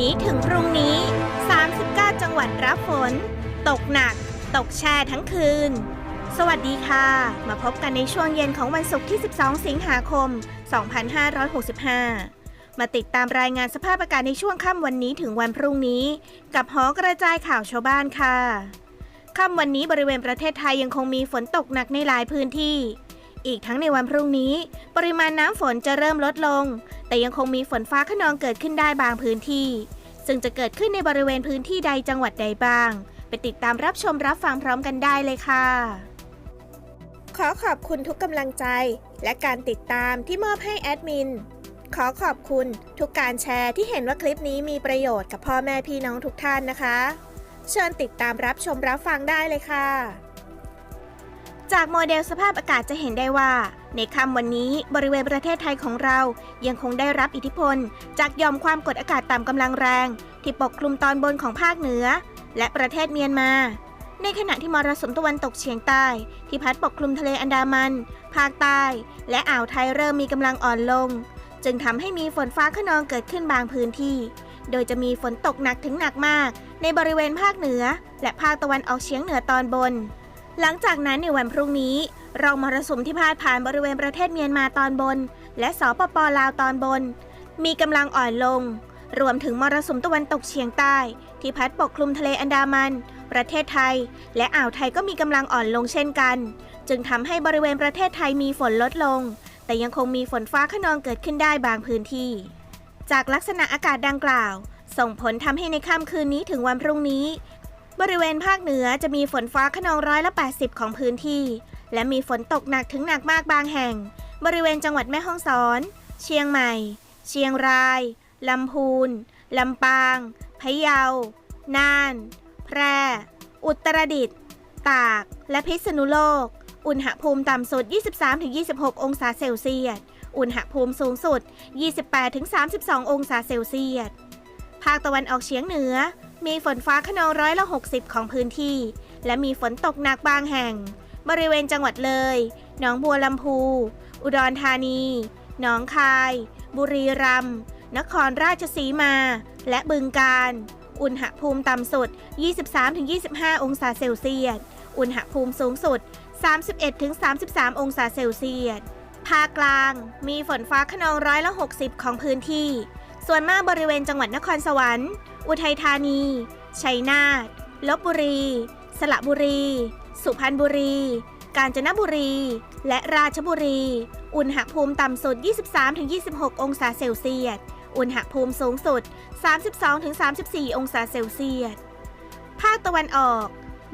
นี้ถึงพรุ่งนี้ 39 จังหวัดรับฝน ตกหนัก ตกแช่ทั้งคืน สวัสดีค่ะ มาพบกันในช่วงเย็นของวันศุกร์ที่ 12 สิงหาคม 2565 มาติดตามรายงานสภาพอากาศในช่วงค่ำวันนี้ถึงวันพรุ่งนี้ กับหอกระจายข่าวชาวบ้านค่ะ ค่ำวันนี้บริเวณประเทศไทยยังคงมีฝนตกหนักในหลายพื้นที่ อีกทั้งในวันพรุ่งนี้ ปริมาณน้ำฝนจะเริ่มลดลง แต่ยังคงมีฝนฟ้าขนองเกิดขึ้นได้บางพื้นที่ ซึ่งจะเกิดขึ้นในบริเวณพื้นที่ใดจังหวัดใดบ้าง ไปติดตามรับชมรับฟังพร้อมกันได้เลยค่ะ ขอขอบคุณทุกกำลังใจ และการติดตามที่มอบให้แอดมินขอขอบคุณทุกการแชร์ที่เห็นว่าคลิปนี้มีประโยชน์กับพ่อแม่พี่น้องทุกท่านนะคะ เชิญติดตามรับชมรับฟังได้เลยค่ะ จากโมเดลสภาพอากาศจะเห็นได้ว่า ในค่ำวันนี้บริเวณประเทศไทยของเรายังคงได้รับอิทธิพล จากยอมความกดอากาศต่ำกำลังแรง ที่ปกคลุมตอนบนของภาคเหนือ และประเทศเมียนมา ในขณะที่มรสุมตะวันตกเฉียงใต้ ที่พัดปกคลุมทะเลอันดามัน ภาคใต้ และอ่าวไทยเริ่มมีกำลังอ่อนลง จึงทำให้มีฝนฟ้าขนองเกิดขึ้นบางพื้นที่ โดยจะมีฝนตกหนักถึงหนักมาก ในบริเวณภาคเหนือ และภาคตะวันออกเฉียงเหนือตอนบน หลังจากนั้นในวันพรุ่งนี้รองมรสุมที่พาดผ่านบริเวณประเทศเมียนมาตอนบน และสปปลาวตอนบน มีกำลังอ่อนลง รวมถึงมรสุมตะวันตกเฉียงใต้ ที่พัดปกคลุมทะเลอันดามัน ประเทศไทย และอ่าวไทยก็มีกำลังอ่อนลงเช่นกัน จึงทำให้บริเวณประเทศไทยมีฝนลดลง แต่ยังคงมีฝนฟ้าขนองเกิดขึ้นได้บางพื้นที่ จากลักษณะอากาศดังกล่าว ส่งผลทำให้ในค่ำคืนนี้ถึงวันพรุ่งนี้ บริเวณภาคเหนือจะมีฝนฟ้าขนองร้อยละ 80 ของพื้นที่ และมีฝนตกหนักถึงหนักมากบางแห่ง บริเวณจังหวัดแม่ฮ่องสอน เชียงใหม่ เชียงราย ลำพูน ลำปาง พะเยา น่าน แพร่ อุตรดิตถ์ ตาก และพิษณุโลก อุณหภูมิต่ำสุด 23-26 องศาเซลเซียส อุณหภูมิสูงสุด 28-32 องศาเซลเซียส ภาคตะวันออกเฉียงเหนือ มีฝนฟ้าขนองร้อยละ 60 ของพื้นที่ และมีฝนตกหนักบางแห่ง บริเวณจังหวัดเลย หนองบัวลำพู อุดรธานี หนองคาย บุรีรัมย์ นครราชสีมา และบึงกาฬอุณหภูมิต่ำสุด 23-25 องศาเซลเซียส อุณหภูมิสูงสุด 31-33 องศาเซลเซียส ภาคกลาง มีฝนฟ้าขนองร้อยละ 60 ของพื้นที่ ส่วนมากบริเวณจังหวัดนครสวรรค์ อุทัยธานี ชัยนาท ลบบุรี สระบุรี สุพรรณบุรี กาญจนบุรี และราชบุรี อุณหภูมิต่ำสุด 23-26 องศาเซลเซียส อุณหภูมิสูงสุด 32-34 องศาเซลเซียส ภาคตะวันออก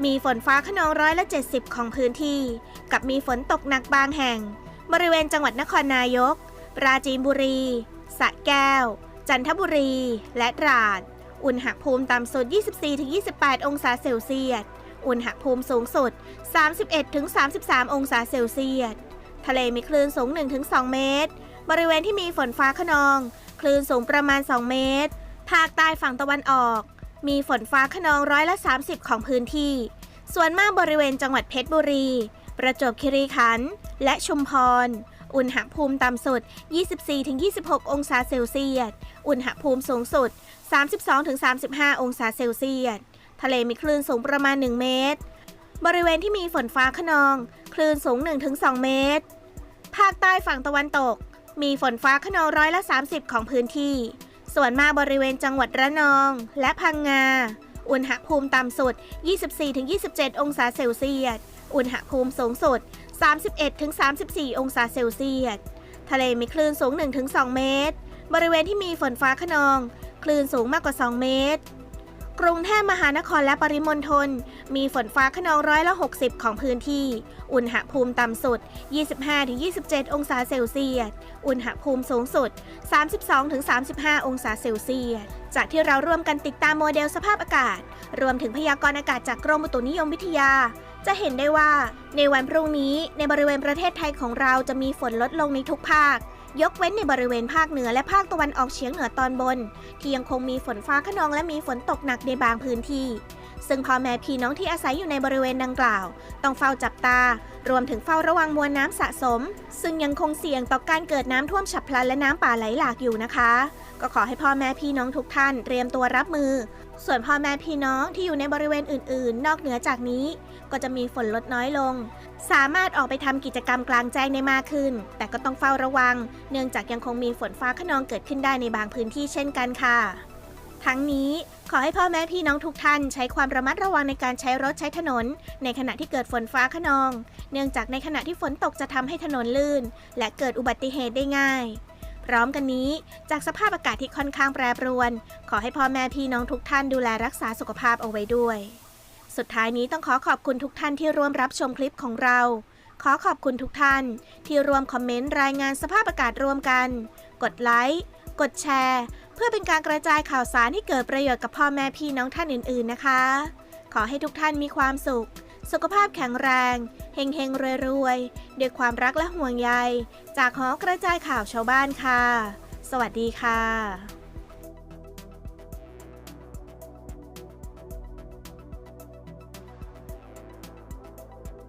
มีฝนฟ้าขนองร้อยละ 70 ของพื้นที่ กับมีฝนตกหนักบางแห่ง บริเวณจังหวัดนครนายก ปราจีนบุรีสระแก้ว จันทบุรี และตราด อุณหภูมิต่ำสุด 24-28 องศาเซลเซียส อุณหภูมิสูงสุด 31-33 องศาเซลเซียส ทะเลมีคลื่นสูง 1-2 เมตร บริเวณที่มีฝนฟ้าขนอง คลื่นสูงประมาณ 2 เมตร ภาคใต้ฝั่งตะวันออก มีฝนฟ้าขนองร้อยละ 30 ของพื้นที่ ส่วนมากบริเวณจังหวัดเพชรบุรี ประจวบคีรีขันธ์ และชุมพร อุณหภูมิต่ำสุด 24-26 องศาเซลเซียส อุณหภูมิสูงสุด 32-35 องศาเซลเซียส ทะเลมีคลื่นสูงประมาณ 1 เมตร บริเวณที่มีฝนฟ้าขนอง คลื่นสูง 1-2 เมตร ภาคใต้ฝั่งตะวันตก มีฝนฟ้าขนองร้อยละ 30 ของพื้นที่ ส่วนมากบริเวณจังหวัดระนอง และพังงา อุณหภูมิต่ำสุด 24-27 องศาเซลเซียส อุณหภูมิสูงสุด 31-34 องศาเซลเซียส ทะเลมีคลื่นสูง 1-2 เมตร บริเวณที่มีฝนฟ้าขนอง คลื่นสูงมากกว่า 2 เมตร กรุงเทพมหานครและปริมณฑลมีฝนฟ้าขนองร้อยละ 60 ของพื้นที่ อุณหภูมิต่ำสุด 25-27 องศาเซลเซียส อุณหภูมิสูงสุด 32-35 องศาเซลเซียส จากที่เราร่วมกันติดตามโมเดลสภาพอากาศ รวมถึงพยากรณ์อากาศจากกรมอุตุนิยมวิทยาจะเห็นได้ว่าในวันพรุ่งนี้ในบริเวณประเทศไทยของเราจะมีฝนลดลงในทุกภาค ยกเว้นในบริเวณภาคเหนือและภาคตะวันออกเฉียงเหนือตอนบน ที่ยังคงมีฝนฟ้าขนองและมีฝนตกหนักในบางพื้นที่ ซึ่งพ่อแม่พี่น้องที่อาศัยอยู่ในบริเวณดังกล่าว ต้องเฝ้าจับตา รวมถึงเฝ้าระวังมวลน้ำสะสม ซึ่งยังคงเสี่ยงต่อการเกิดน้ำท่วมฉับพลันและน้ำป่าไหลหลากอยู่นะคะ ก็ขอให้พ่อแม่พี่น้องทุกท่านเตรียมตัวรับมือ ส่วนพ่อแม่พี่น้องที่อยู่ในบริเวณอื่น ๆ นอกเหนือจากนี้ ก็จะมีฝนลดน้อยลง สามารถออกไปทำกิจกรรมกลางแจ้งได้มากขึ้น แต่ก็ต้องเฝ้าระวัง เนื่องจากยังคงมีฝนฟ้าขนองเกิดขึ้นได้ในบางพื้นที่เช่นกันค่ะ ทั้งนี้ขอให้พ่อแม่พี่น้องทุกท่านใช้ความระมัดระวังในการใช้รถใช้ถนน ในขณะที่เกิดฝนฟ้าขนอง เนื่องจากในขณะที่ฝนตกจะทำให้ถนนลื่น และเกิดอุบัติเหตุได้ง่าย พร้อมกันนี้ จากสภาพอากาศที่ค่อนข้างแปรปรวน ขอให้พ่อแม่พี่น้องทุกท่านดูแลรักษาสุขภาพเอาไว้ด้วย สุดท้ายนี้ต้องขอขอบคุณทุกท่านที่ร่วมรับชมคลิปของเรา ขอขอบคุณทุกท่าน ที่ร่วมคอมเมนต์รายงานสภาพอากาศร่วมกัน กดไลค์กดแชร์ เพื่อเป็นการกระจายข่าวสารที่เกิดประโยชน์กับพ่อแม่พี่น้องท่านอื่น ๆ นะคะ ขอให้ทุกท่านมีความสุข สุขภาพแข็งแรง เฮงเฮงๆรวยๆ ด้วยความรักและห่วงใย จากหอกระจายข่าวชาวบ้านค่ะ สวัสดีค่ะ